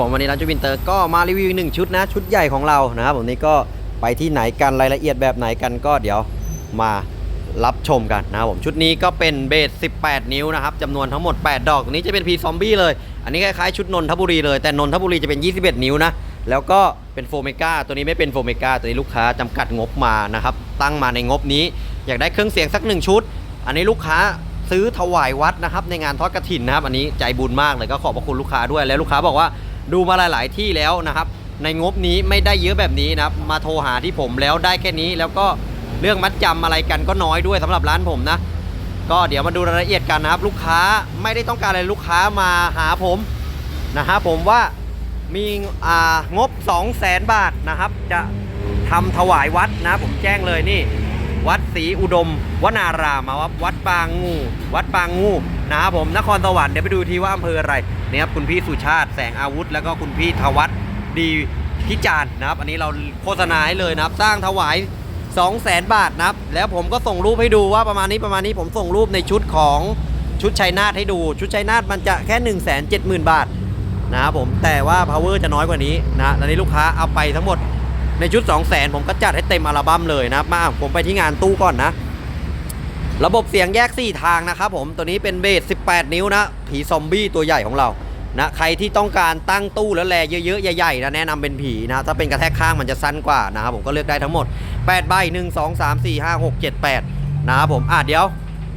ผมวันนี้ร้านจูวินเตอร์ก็มารีวิวหนึ่งชุดนะชุดใหญ่ของเรานะครับผมนี่ก็ไปที่ไหนกันรายละเอียดแบบไหนกันก็เดี๋ยวมารับชมกันนะครับผมชุดนี้ก็เป็นเบส 18 นิ้วนะครับจำนวนทั้งหมด 8 ดอกตัวนี้จะเป็นพีซอมบี้เลย อันนี้คล้ายๆชุดนนทบุรีเลยแต่นนทบุรีจะเป็น 21 นิ้วนะแล้วก็เป็นโฟเมกาตัวนี้ไม่เป็นโฟเมกาตัวนี้ลูกค้าจำกัดงบมานะครับตั้งมาในงบนี้ อยากได้เครื่องเสียงสักหนึ่งชุด อันนี้ลูกค้าซื้อถวายวัดนะครับในงานทอดกระถินนะครับ อันนี้ใจบุญมากเลยก็ขอบพระคุณลูกค้าด้วยแล้วลูกค้าบอกว่า ดูมาหลาย ๆ ที่แล้วนะครับ ในงบนี้ไม่ได้เยอะแบบนี้นะครับ มาโทรหาที่ผมแล้วได้แค่นี้แล้วก็เรื่องมัดจำอะไรกันก็น้อยด้วยสำหรับร้านผมนะ ก็เดี๋ยวมาดูรายละเอียดกันนะครับ ลูกค้าไม่ได้ต้องการอะไรลูกค้ามาหาผมนะฮะผมว่ามีงบ 2 0 0แสนบาทนะครับ จะทำถวายวัดนะผมแจ้งเลยนี่ วัดศรีอุดม วนารามมาวัดวัดปางงู วัดปางงูนะครับผมนครสวรรค์เดี๋ยวไปดูทีว่าอำเภออะไรเนี่ยครับคุณพี่สุชาติแสงอาวุธ แล้วก็คุณพี่ทวัฒน์ดีพิจารณ์นะครับ อันนี้เราโฆษณาให้เลยนะครับ สร้างถวาย 2 0 0แสนบาทนะครับ แล้วผมก็ส่งรูปให้ดูว่าประมาณนี้ประมาณนี้ผมส่งรูปในชุดของชุดชัยนาทให้ดู ชุดชัยนาทมันจะแค่ 1 7 0 0 0 0 บาทนะครับผมแต่ว่า power จะน้อยกว่านี้นะตอนนี้ลูกค้าเอาไปทั้งหมด ในชุด 2 0 0 0 0 0ผมก็จัดให้เต็มอัลบั้มเลยนะครับมาผมไปที่งานตู้ก่อนนะ ระบบเสียงแยก 4 ทางนะครับผมตัวนี้เป็นเบส 18 นิ้วนะ ผีซอมบี้ตัวใหญ่ของเรานะใครที่ต้องการตั้งตู้แล้วแลเยอะๆ ใหญ่ๆนะแนะนำเป็นผีนะถ้าเป็นกระแทกข้างมันจะสั้นกว่านะครับผมก็เลือกได้ทั้งหมด8ใบ1 2 3 4 5 6 7 8นะครับผมอะเดี๋ยว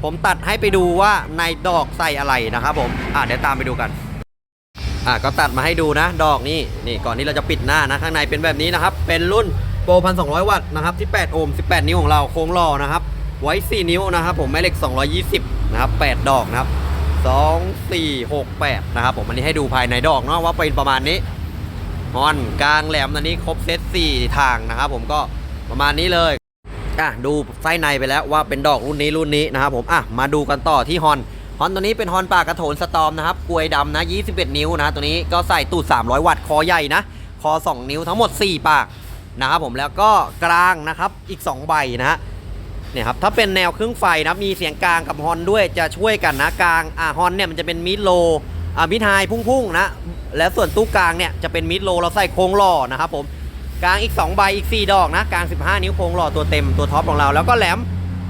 ผมตัดให้ไปดูว่าในดอกใส่อะไรนะครับผมอะเดี๋ยวตามไปดูกัน อะก็ตัดมาให้ดูนะ ดอกนี่นี่ก่อนที่เราจะปิดหน้านะ ข้างในเป็นแบบนี้นะครับ เป็นรุ่นโปรพันสองวัตต์นะครับที่ 8 โอห์ม18 นิ้วของเราโค้งหล่อนะครับ ไว้ 4 นิ้วนะครับ ผมแม่เหล็ก 220 นะครับ 8 ดอกนะครับ 2 4 6 8 นะครับ ผมอันนี้ให้ดูภายในดอกเนาะว่าเป็นประมาณนี้ฮอนกลางแหลมอันนี้ครบเซต4ทางนะครับ ผมก็ประมาณนี้เลยอะดูไส้ในไปแล้วว่าเป็นดอกรุ่นนี้รุ่นนี้นะครับผมอะมาดูกันต่อที่ฮอน ฮอนตัวนี้เป็นฮอนปากกระโถนสตอมนะครับกวยดำนะ 21 นิ้วนะ ตัวนี้ก็ใส่ตูด 300 วัตต์ คอใหญ่นะ คอ 2 นิ้วทั้งหมด 4 ปากนะครับผมแล้วก็กลางนะครับอีก 2 ใบนะฮะเนี่ยครับถ้าเป็นแนวเครื่องไฟนะมีเสียงกลางกับฮอนด้วยจะช่วยกันนะกลางอ่าฮอนเนี่ยมันจะเป็นมิดโลอ่ามิดไฮพุ่งๆนะแล้วส่วนตู้กลางเนี่ยจะเป็นมิดโลเราใส่โครงหล่อนะครับผมกลางอีก 2 ใบอีก 4 ดอกนะกลาง 15 นิ้วโครงหล่อตัวเต็มตัวท็อปของเราแล้วก็แหลม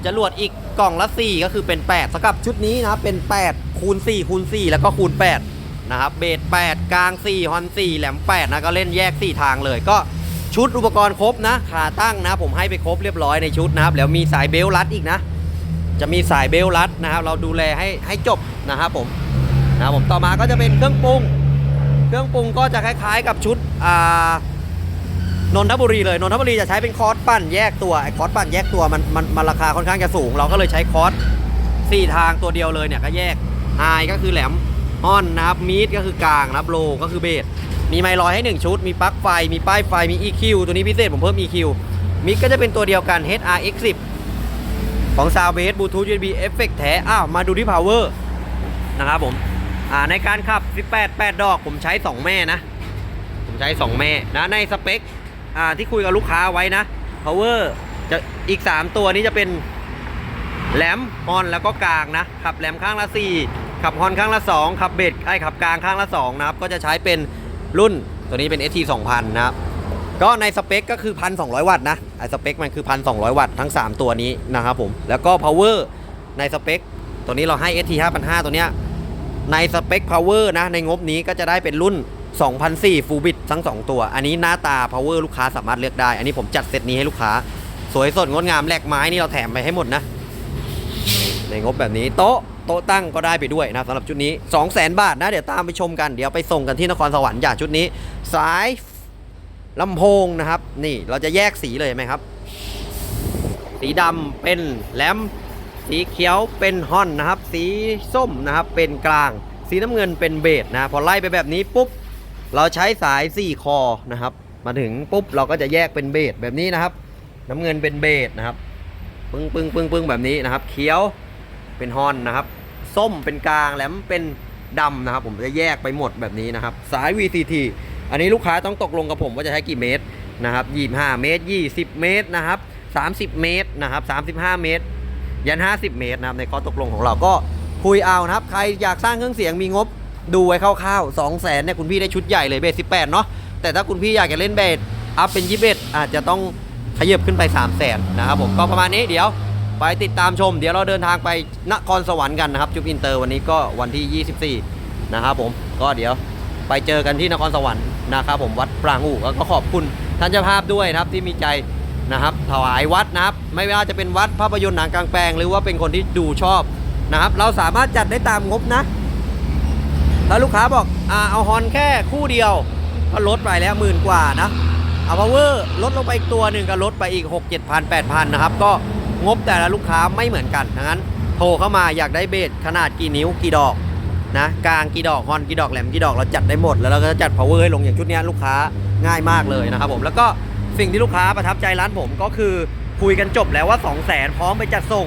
จรวดอีกกล่องละ 4 ก็คือเป็น8สำหรับชุดนี้นะครับเป็น 8 คูณ 4 คูณ 4 แล้วก็คูณ 8 นะครับเบส8 กลาง 4 ฮอน 4 แหลม 8 นะก็เล่นแยก 4 ทางเลยก็ชุดอุปกรณ์ครบนะขาตั้งนะ ผมให้ไปครบเรียบร้อยในชุดนะครับแล้วมีสายเบลต์รัดอีกนะ จะมีสายเบลต์รัดนะครับ เราดูแลให้ให้จบนะครับผมนะครับผมต่อมาก็จะเป็นเครื่องปรุง เครื่องปรุงก็จะคล้ายๆ กับชุดอ่า นนทบุรีเลยนนทบุรีจะใช้เป็นคอร์สปั่นแยกตัวไอ้คอร์สปั่นแยกตัวมันมันมันราคาค่อนข้างจะสูง เราก็เลยใช้คอร์สสี่ทางตัวเดียวเลยเนี่ยก็แยกไฮก็คือแหลมฮอนนะครับมีดก็คือกลางนะครับโลก็คือเบสมีไมค์ลอยให้ 1 ชุด มีปลั๊กไฟ มีป้ายไฟ มี EQ ตัวนี้พิเศษผมเพิ่ม EQ มิกก็จะเป็นตัวเดียวกัน HRX10 ของ Soundbase Bluetooth USB Effect แท้ อ้าว มาดูที่ Power นะครับผม อ่า ในการขับ 18 8 ดอก ผมใช้ 2 แม่นะ ผมใช้ 2 แม่นะ ในสเปค อ่าที่คุยกับลูกค้าไว้นะ power จะอีก 3 ตัวนี้จะเป็นแหลมฮอนแล้วก็กลางนะขับแหลมข้างละ 4 ขับฮอนข้างละ 2 ขับเบสไอ้ขับกลางข้างละ 2 นะครับ ก็จะใช้เป็นรุ่นตัวนี้เป็น ST 2000 นะครับ ก็ในสเปคก็คือ 1,200 วัตต์นะไอ้สเปคมันคือ 1,200 วัตต์ทั้ง 3 ตัวนี้นะครับผม แล้วก็ power ในสเปคตัวนี้เราให้ ST 5,500 ตัวเนี้ยในสเปค power นะในงบนี้ก็จะได้เป็นรุ่น 2004 full bit ทั้ง 2 ตัว อันนี้หน้าตา power ลูกค้าสามารถเลือกได้ อันนี้ผมจัดเซตนี้ให้ลูกค้า สวยสดงดงามแหลกไม้นี่เราแถมไปให้หมดนะ ในงบแบบนี้โต๊ะโต๊ะตั้งก็ได้ไปด้วยนะสำหรับชุดนี้ 2 0 0 0 0 0บาทนะ เดี๋ยวตามไปชมกัน เดี๋ยวไปส่งกันที่นครสวรรค์อย่าชุดนี้ สายลำโพงนะครับ นี่เราจะแยกสีเลยไหมครับ สีดำเป็นแหลม สีเขียวเป็นฮอนนะครับ สีส้มนะครับเป็นกลาง สีน้ำเงินเป็นเบสนะ พอไล่ไปแบบนี้ปุ๊บ เราใช้สาย 4 คอนะครับ มาถึงปุ๊บเราก็จะแยกเป็นเบสแบบนี้นะครับ น้ำเงินเป็นเบสนะครับ ปึ้งปึ้งปึ้งปึ้งแบบนี้นะครับเขียวเป็นฮอนนะครับ ส้มเป็นกลางแหลมเป็นดำนะครับ ผมจะแยกไปหมดแบบนี้นะครับ สาย VCT อันนี้ลูกค้าต้องตกลงกับผมว่าจะใช้กี่เมตรนะครับ25 เมตร 20 เมตรนะครับ 30 เมตรนะครับ 35 เมตร ยัน 50 เมตรนะครับในข้อตกลงของเราก็คุยเอานะครับ ใครอยากสร้างเครื่องเสียงมีงบ ดูไว้คร่าวๆ2 0 0แสนเนี่ยคุณพี่ได้ชุดใหญ่เลยเบส18 เนาะแต่ถ้าคุณพี่อยากจะเล่นเบสอัพเป็น 21 อาจจะต้องขยับขึ้นไป 3 0 0แสนนะครับผมก็ประมาณนี้เดี๋ยวไปติดตามชม เดี๋ยวเราเดินทางไปนครสวรรค์กันนะครับจุบอินเตอร์วันนี้ก็วันที่ 24 นะครับผมก็เดี๋ยวไปเจอกันที่นครสวรรค์นะครับผมวัดปรางอู่แล้วก็ขอบคุณท่านเจ้าภาพด้วยนะครับที่มีใจนะครับถวายวัดนะครับ ไม่ว่าจะเป็นวัดภาพยนตร์หนังกลางแปลง หรือว่าเป็นคนที่ดูชอบนะครับ เราสามารถจัดได้ตามงบนะ ถ้าลูกค้าบอกอ่าเอาฮอนแค่คู่เดียว ก็ลดไปแล้วหมื่นกว่านะ เอาพาวเวอร์ลดลงไปอีกตัวหนึ่งก็ลดไปอีก 6 7 0 0 0 8 0 0 นะครับ ก็งบแต่ละลูกค้าไม่เหมือนกันดังนั้น โทรเข้ามาอยากได้เบสขนาดกี่นิ้วกี่ดอกนะกลางกี่ดอกฮอนกี่ดอกแหลมกี่ดอกเราจัดได้หมด แล้วเราก็จะจัด power ให้ลงอย่างชุดนี้ลูกค้าง่ายมากเลยนะครับผมแล้วก็สิ่งที่ลูกค้าประทับใจร้านผมก็คือคุยกันจบแล้วว่า 2 0 0 0 0 0พร้อมไปจัดส่ง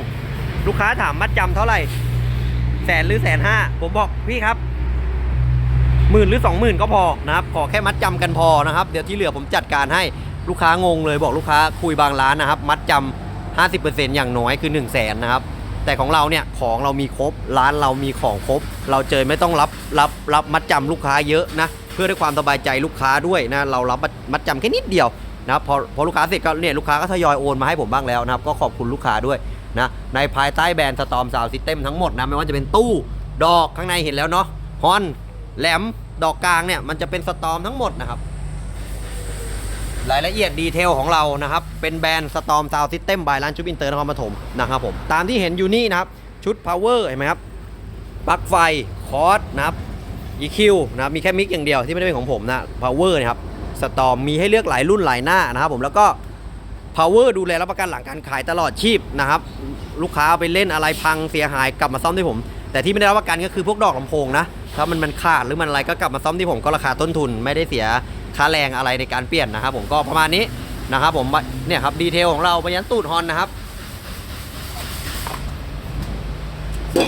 ลูกค้าถามมัดจำเท่าไหร่แสนหรือแสนห้าผมบอกพี่ครับ หมื่นหรือสองหมื่นก็พอนะครับขอแค่มัดจำกันพอนะครับ เดี๋ยวที่เหลือผมจัดการให้ลูกค้างงเลยบอกลูกค้าคุยบางร้านนะครับ มัดจำ50%อย่างน้อยคือ 1 0 0 0 0แสนนะครับแต่ของเราเนี่ยของเรามีครบร้านเรามีของครบ เราเจอไม่ต้องรับรับรับมัดจำลูกค้าเยอะนะเพื่อด้วยความสบายใจลูกค้าด้วยนะเรารับมัดจำแค่นิดเดียวนะพอพอลูกค้าเสร็จก็เนี่ยลูกค้าก็ทยอยโอนมาให้ผมบ้างแล้วนะครับก็ขอบคุณลูกค้าด้วยนะในภายใต้แบรนด์สตอมซาวซิสเต็มทั้งหมดนะไม่ว่าจะเป็นตู้ดอกข้างในเห็นแล้วเนาะฮอน แหลมดอกกลางเนี่ยมันจะเป็นสตอมทั้งหมดนะครับ รายละเอียดดีเทลของเรานะครับ เป็นแบรนด์สตอมซาวซิสเต็มบายร้านชุบอินเตอร์นครปฐมนะครับผมตามที่เห็นอยู่นี่นะครับ ชุด power เห็นไหมครับปลั๊กไฟคอร์สนะครับ EQ นะครับมีแค่มิกอย่างเดียวที่ไม่ได้เป็นของผมนะ power นะครับสตอมมีให้เลือกหลายรุ่นหลายหน้านะครับผมแล้วก็ power ดูแลรับประกันหลังการขายตลอดชีพนะครับ ลูกค้าเอาไปเล่นอะไรพังเสียหายกลับมาซ่อมที่ผม แต่ที่ไม่ได้รับประกันก็คือพวกดอกลำโพงนะ ถ้ามันมันขาดหรือมันอะไรก็กลับมาซ่อมที่ผมก็ราคาต้นทุน ไม่ได้เสียค่าแรงอะไรในการเปลี่ยนนะครับผมก็ประมาณนี้นะครับผมเนี่ยครับดีเทลของเราไปยันตูดฮอนนะครับ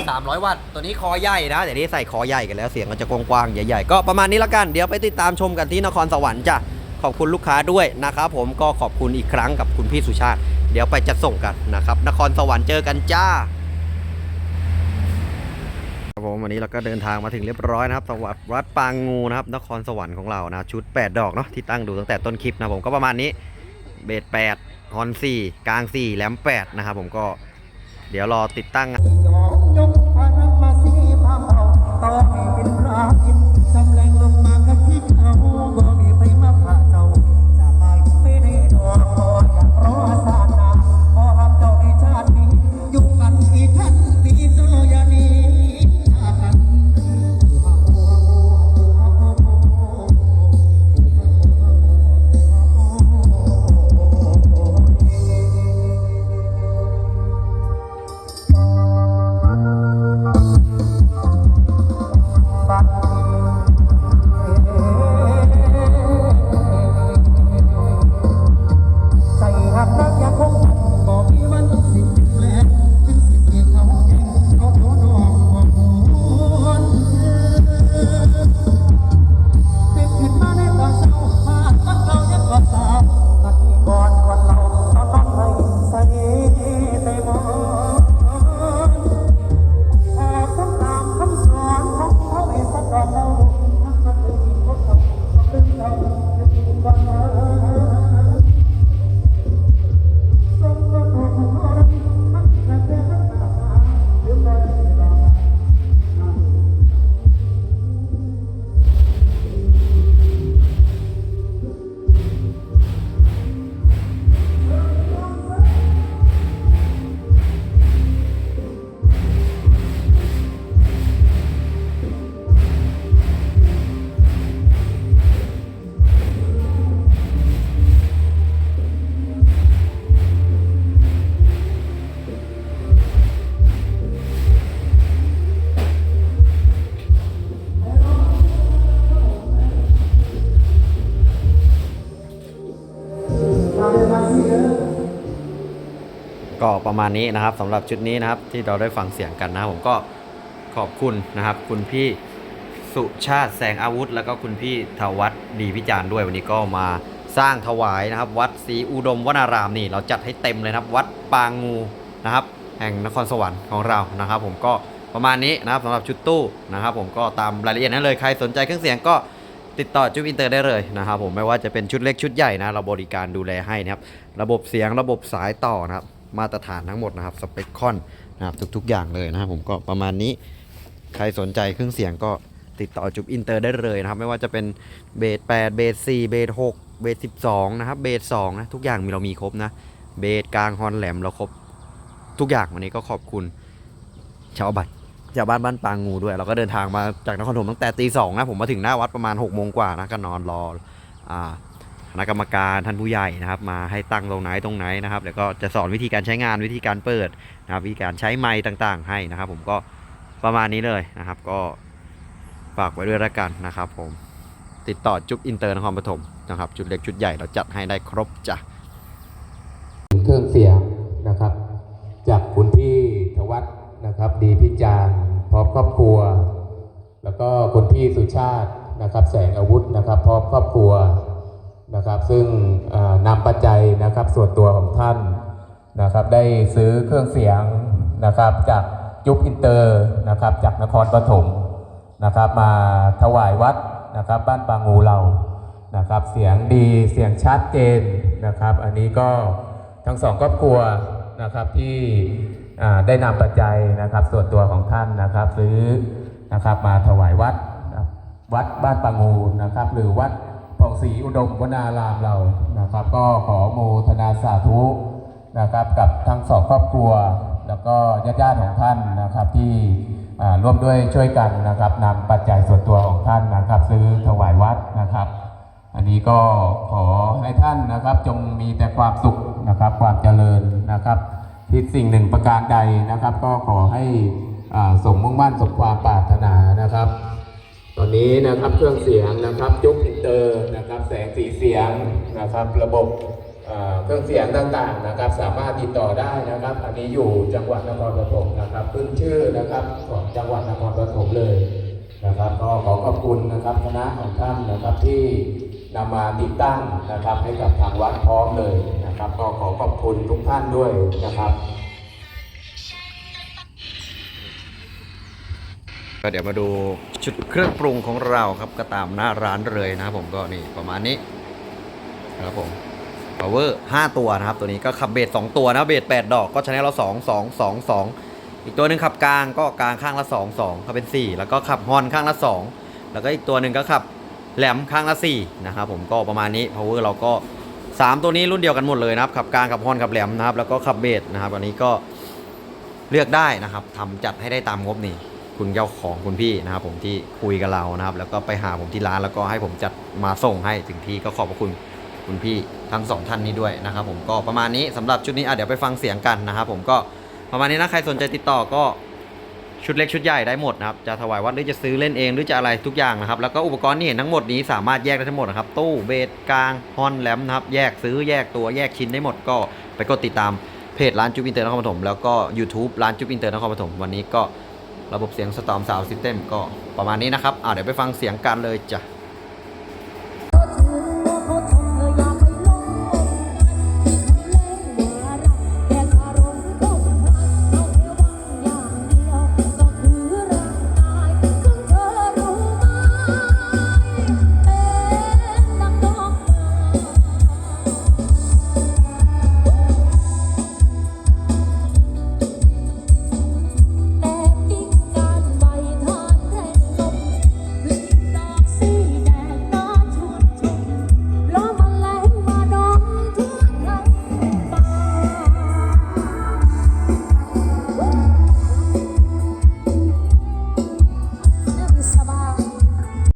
300 วัตต์ ตัวนี้คอใหญ่นะ เดี๋ยวนี้ใส่คอใหญ่กันแล้วเสียงก็จะกว้างๆ ใหญ่ๆ ก็ประมาณนี้ละกัน เดี๋ยวไปติดตามชมกันที่นครสวรรค์จ้ะ ขอบคุณลูกค้าด้วยนะครับผม ก็ขอบคุณอีกครั้งกับคุณพี่สุชาติ เดี๋ยวไปจัดส่งกันนะครับ นครสวรรค์เจอกันจ้า วันนี้เราก็เดินทางมาถึงเรียบร้อยนะครับสวัสดิ์วัดปางงูนะครับนครสวรรค์ของเรานะชุด 8 ดอกเนาะที่ตั้งดูตั้งแต่ต้นคลิปนะผมก็ประมาณนี้เบส8ฮอน4กลาง4แหลม8นะครับผมก็เดี๋ยวรอติดตั้งยอมยกพานักมาสีพาเอาต่อให้เป็นพระอินทร์จำแรงลงมากันที่เขา ก็ประมาณนี้นะครับสำหรับชุดนี้นะครับที่เราได้ฟังเสียงกันนะครับผมก็ขอบคุณนะครับ คุณพี่สุชาติแสงอาวุธ แล้วก็คุณพี่ทวัฒน์ดีพิจารณ์ด้วยวันนี้ก็มาสร้างถวายนะครับ วัดศรีอุดมวนารามนี่ เราจัดให้เต็มเลยนะครับ วัดปางงูนะครับ แห่งนครสวรรค์ของเรานะครับ ผมก็ประมาณนี้นะครับสำหรับชุดตู้นะครับ ผมก็ตามรายละเอียดนั้นเลยใครสนใจเครื่องเสียงก็ติดต่อจุ๊บอินเตอร์ได้เลยนะครับผมไม่ว่าจะเป็นชุดเล็กชุดใหญ่นะเราบริการดูแลให้นะครับระบบเสียงระบบสายต่อนะครับ มาตรฐานทั้งหมดนะครับสเปคคอนนะครับทุกๆอย่างเลยนะครับผมก็ประมาณนี้ใครสนใจเครื่องเสียงก็ติดต่อจุบอินเตอร์ได้เลยนะครับ ไม่ว่าจะเป็นเบส8เบส4เบส6เบส12 นะครับเบส2นะทุกอย่างมีเรามีครบนะเบสกลางฮอนแหลมเราครบทุกอย่างวันนี้ก็ขอบคุณชาวบัตรชาวบ้านบ้านปางงูด้วย เราก็เดินทางมาจากนครปฐมตั้งแต่ตีสองนะผมมาถึงหน้าวัดประมาณ6กโมงกว่านะก็นอนรออ่า ณะกรรมการท่านผู้ใหญ่นะครับ มาให้ตั้งตรงไหนตรงไหนนะครับแล้วก็จะสอนวิธีการใช้งานวิธีการเปิดนะครับวิธีการใช้ไม้ต่างๆ ให้นะครับ ผมก็ประมาณนี้เลยนะครับ ก็ฝากไว้ด้วยละกันนะครับ ผมติดต่อจุ๊บอินเตอร์นครปฐมนะครับจุดเล็กชุดใหญ่เราจัดให้ได้ครบจ้ะเครื่องเสียงนะครับ จากคุณพี่ธวัฒน์นะครับ ดีพิจารณ์พร้อมครอบครัว แล้วก็คุณพี่สุชาตินะครับ แสงอาวุธนะครับ พร้อมครอบครัว นะครับ ซึ่งนำปัจจัยนะครับส่วนตัวของท่านนะครับ ได้ซื้อเครื่องเสียงนะครับ จากจุ๊บอินเตอร์นะครับ จากนครปฐมนะครับ มาถวายวัดนะครับ บ้านปางงูเรานะครับ เสียงดีเสียงชัดเจนนะครับ อันนี้ก็ทั้งสองครอบครัวนะครับที่ได้นำปัจจัยนะครับ ส่วนตัวของท่านนะครับ ซื้อนะครับมาถวายวัดนะครับวัดบ้านปางูนะครับ หรือวัด ศรีอุดมวนารามเรานะครับ ก็ขอโมทนาสาธุนะครับกับทั้งสองครอบครัว แล้วก็ญาติๆของท่านนะครับที่ร่วมด้วยช่วยกันนะครับนำปัจจัยส่วนตัวของท่านนะครับ ซื้อถวายวัดนะครับ อันนี้ก็ขอให้ท่านนะครับจงมีแต่ความสุขนะครับความเจริญนะครับคิดสิ่งหนึ่งประการใดนะครับ ก็ขอให้อ่าสมมุ่งมั่นสมความปรารถนานะครับ ตอนนี้นะครับเครื่องเสียงนะครับจุกอินเตอร์นะครับแสงสีเสียงนะครับระบบเครื่องเสียงต่างๆนะครับ สามารถติดต่อได้นะครับ อันนี้อยู่จังหวัดนครปฐมนะครับขึ้นชื่อนะครับของจังหวัดนครปฐมเลยนะครับ ก็ขอขอบคุณนะครับคณะของท่านนะครับที่นำมาติดตั้งนะครับให้กับทางวัดพร้อมเลยนะครับ ก็ขอขอบคุณทุกท่านด้วยนะครับ ก็เดี๋ยวมาดูชุดเครื่องปรุงของเราครับก็ตามหน้าร้านเลยนะครับผมก็นี่ประมาณนี้นะครับผม power 5 ตัวนะครับ ตัวนี้ก็ขับเบส2ตัวนะเบส8ดอกก็ชนลเรา2 2 2 2 อีกตัวหนึ่งขับกลางก็กลางข้างละ 2 2ก็เป็น 4 แล้วก็ขับฮอนข้างละ 2 แล้วก็อีกตัวหนึ่งก็ขับแหลมข้างละ4นะครับผมก็ประมาณนี้ power เราก็ 3 ตัวนี้รุ่นเดียวกันหมดเลยนะครับขับกลางขับฮอนขับแหลมนะครับแล้วก็ขับเบสนะครับอันนี้ก็เลือกได้นะครับทำจัดให้ได้ตามงบนี่ คุณเจ้าของคุณพี่นะครับผมที่คุยกับเรานะครับ แล้วก็ไปหาผมที่ร้านแล้วก็ให้ผมจัดมาส่งให้ถึงที่ก็ขอบพระคุณคุณพี่ทั้งสองท่านนี้ด้วยนะครับ ผมก็ประมาณนี้สำหรับชุดนี้อะเดี๋ยวไปฟังเสียงกันนะครับผมก็ประมาณนี้นะใครสนใจติดต่อก็ชุดเล็กชุดใหญ่ได้หมดนะครับจะถวายวัดหรือจะซื้อเล่นเองหรือจะอะไรทุกอย่างนะครับ แล้วก็อุปกรณ์ที่เห็นทั้งหมดนี้สามารถแยกได้ทั้งหมดนะครับตู้เบสกลางฮอนแหลมนะครับแยกซื้อแยกตัวแยกชิ้นได้หมดก็ไปกดติดตามเพจร้านจุ๊บอินเตอร์นครปฐมแล้วก็ YouTube ร้านจุ๊บอินเตอร์นครปฐมวันนี้ก็ ระบบเสียงสตอมซาวซิสเต็มก็ประมาณนี้นะครับเดี๋ยวไปฟังเสียงกันเลยจ้ะ